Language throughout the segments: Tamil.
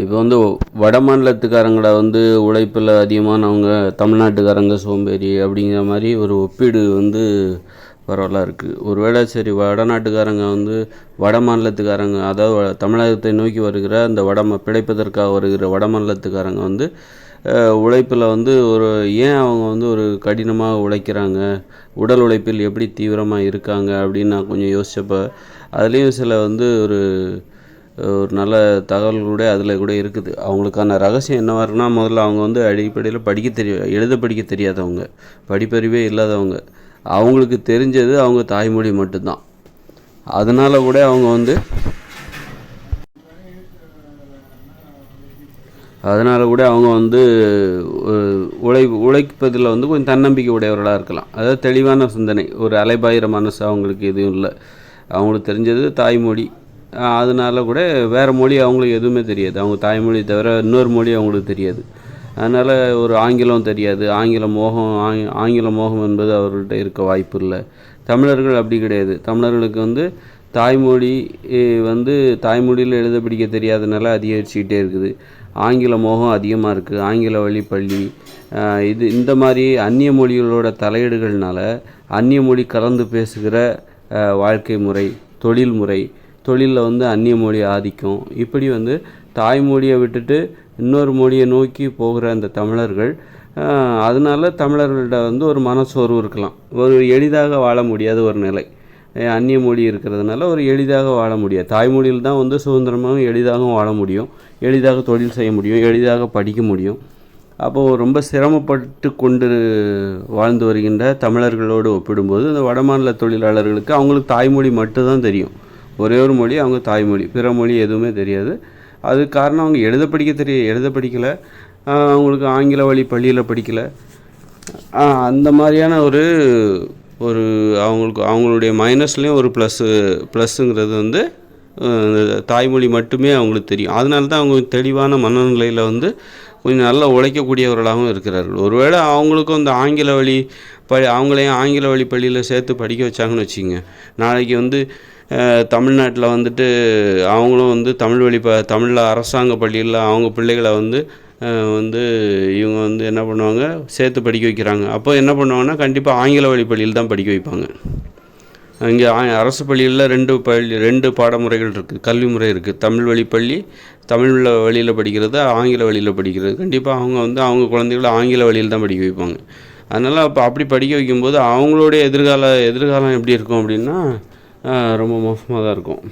இப்போ வந்து வட மாநிலத்துக்காரங்கள வந்து உழைப்பில் அதிகமானவங்க தமிழ்நாட்டுக்காரங்க சோம்பேறி அப்படிங்கிற மாதிரி ஒரு ஒப்பீடு வந்து பரவலாக இருக்குது ஒருவேளை சரி வடநாட்டுக்காரங்க வந்து வட மாநிலத்துக்காரங்க அதாவது தமிழகத்தை நோக்கி வருகிற அந்த வட பிழைப்பதற்காக வருகிற வட மாநிலத்துக்காரங்க வந்து உழைப்பில் வந்து ஒரு ஏன் அவங்க வந்து ஒரு கடினமாக உழைக்கிறாங்க? உடல் உழைப்பில் எப்படி தீவிரமாக இருக்காங்க? அப்படின்னு நான் கொஞ்சம் யோசித்தப்போ அதுலேயும் சில வந்து ஒரு ஒரு நல்ல தகவல் கூட அதில் கூட இருக்குது. அவங்களுக்கான ரகசியம் என்னவாக இருக்குன்னா முதல்ல அவங்க வந்து அடிப்படையில் படிக்க தெரிய எழுத படிக்க தெரியாதவங்க படிப்பறிவே இல்லாதவங்க அவங்களுக்கு தெரிஞ்சது அவங்க தாய்மொழி மட்டும்தான். அதனால கூட அவங்க வந்து அதனால கூட அவங்க வந்து உழை உழைப்பதில் வந்து கொஞ்சம் தன்னம்பிக்கை உடையவர்களாக இருக்கலாம். அதாவது தெளிவான சிந்தனை ஒரு அலைபாயிர மனசு அவங்களுக்கு எதுவும் இல்லை. அவங்களுக்கு தெரிஞ்சது தாய்மொழி. அதனால கூட வேறு மொழி அவங்களுக்கு எதுவுமே தெரியாது. அவங்க தாய்மொழி தவிர இன்னொரு மொழி அவங்களுக்கு தெரியாது. அதனால் ஒரு ஆங்கிலம் தெரியாது. ஆங்கில மோகம் ஆங்கில மோகம் என்பது அவர்கள்ட்ட இருக்க வாய்ப்பு இல்லை. தமிழர்கள் அப்படி கிடையாது. தமிழர்களுக்கு வந்து தாய்மொழி வந்து தாய்மொழியில் எழுத படிக்க தெரியாதனால அதிகரிச்சுக்கிட்டே இருக்குது. ஆங்கில மோகம் அதிகமாக இருக்குது ஆங்கில வழி பள்ளி இது இந்த மாதிரி அந்நிய மொழிகளோட தலையீடுகள்னால அந்நிய மொழி கலந்து பேசுகிற வாழ்க்கை முறை தொழில் முறை தொழிலில் வந்து அந்நிய மொழி ஆதிக்கம். இப்படி வந்து தாய்மொழியை விட்டுட்டு இன்னொரு மொழியை நோக்கி போகிற அந்த தமிழர்கள் அதனால தமிழர்கள்ட்ட வந்து ஒரு மனசோர்வு இருக்கலாம். ஒரு எளிதாக வாழ முடியாத ஒரு நிலை. அந்நிய மொழி இருக்கிறதுனால ஒரு எளிதாக வாழ முடியாது. தாய்மொழியில் தான் வந்து சுதந்திரமாகவும் எளிதாகவும் வாழ முடியும். எளிதாக தொழில் செய்ய முடியும். எளிதாக படிக்க முடியும். அப்போது ரொம்ப சிரமப்பட்டு கொண்டு வாழ்ந்து வருகின்ற தமிழர்களோடு ஒப்பிடும்போது இந்த வடமாநில தொழிலாளர்களுக்கு அவங்களுக்கு தாய்மொழி மட்டும்தான் தெரியும். ஒரே ஒரு மொழி அவங்க தாய்மொழி பிற மொழி எதுவுமே தெரியாது. அது காரணம் அவங்க எழுத படிக்க தெரிய எழுத படிக்கலை. அவங்களுக்கு ஆங்கில வழி பள்ளியில் படிக்கலை. அந்த மாதிரியான ஒரு ஒரு அவங்களுக்கு அவங்களுடைய மைனஸ்லேயும் ஒரு ப்ளஸ்ஸு ப்ளஸ்ஸுங்கிறது வந்து தாய்மொழி மட்டுமே அவங்களுக்கு தெரியும். அதனால தான் அவங்க தெளிவான மனநிலையில் வந்து கொஞ்சம் நல்லா உழைக்கக்கூடியவர்களாகவும் இருக்கிறார்கள். ஒருவேளை அவங்களுக்கும் இந்த ஆங்கில வழி ப அவங்களையும் ஆங்கில வழி பள்ளியில் சேர்த்து படிக்க வச்சாங்கன்னு வச்சுங்க நாளைக்கு வந்து தமிழ்நாட்டில் வந்துட்டு அவங்களும் வந்து தமிழ் வழி ப தமிழில் அரசாங்க பள்ளியில் அவங்க பிள்ளைகளை வந்து வந்து இவங்க வந்து என்ன பண்ணுவாங்க? சேர்த்து படிக்க வைக்கிறாங்க. அப்போ என்ன பண்ணுவாங்கன்னா கண்டிப்பாக ஆங்கில வழி பள்ளியில் தான் படிக்க வைப்பாங்க. இங்கே அரசு பள்ளியில் ரெண்டு பள்ளி ரெண்டு பாடமுறைகள் இருக்குது கல்வி முறை இருக்குது தமிழ் வழி பள்ளி தமிழ் வழியில் படிக்கிறது ஆங்கில வழியில் படிக்கிறது. கண்டிப்பாக அவங்க வந்து அவங்க குழந்தைகளை ஆங்கில வழியில் தான் படிக்க வைப்பாங்க. அதனால் அப்போ அப்படி படிக்க வைக்கும்போது அவங்களுடைய எதிர்கால எதிர்காலம் எப்படி இருக்கும் அப்படின்னா ரொம்ப மோசமாக தான் இருக்கும்.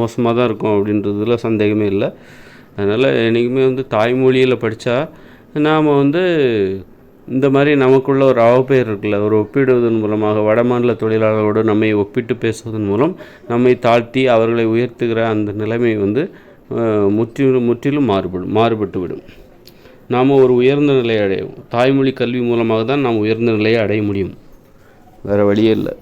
மோசமாக தான் இருக்கும் அப்படின்றதுல சந்தேகமே இல்லை. அதனால் என்றைக்குமே வந்து தாய்மொழியில் படித்தா நாம் வந்து இந்த மாதிரி நமக்குள்ள ஒரு அவப்பெயர் இருக்குல்ல ஒரு ஒப்பிடுவதன் மூலமாக வடமாநில தொழிலாளர்களோடு நம்மை ஒப்பிட்டு பேசுவதன் மூலம் நம்மை தாழ்த்தி அவர்களை உயர்த்துகிற அந்த நிலைமை வந்து முற்றிலும் முற்றிலும் மாறுபடும் மாறுபட்டு விடும் நாம் ஒரு உயர்ந்த நிலையை அடையும் தாய்மொழி கல்வி மூலமாக தான் நாம் உயர்ந்த நிலையை அடைய முடியும். வேறு வழியே இல்லை.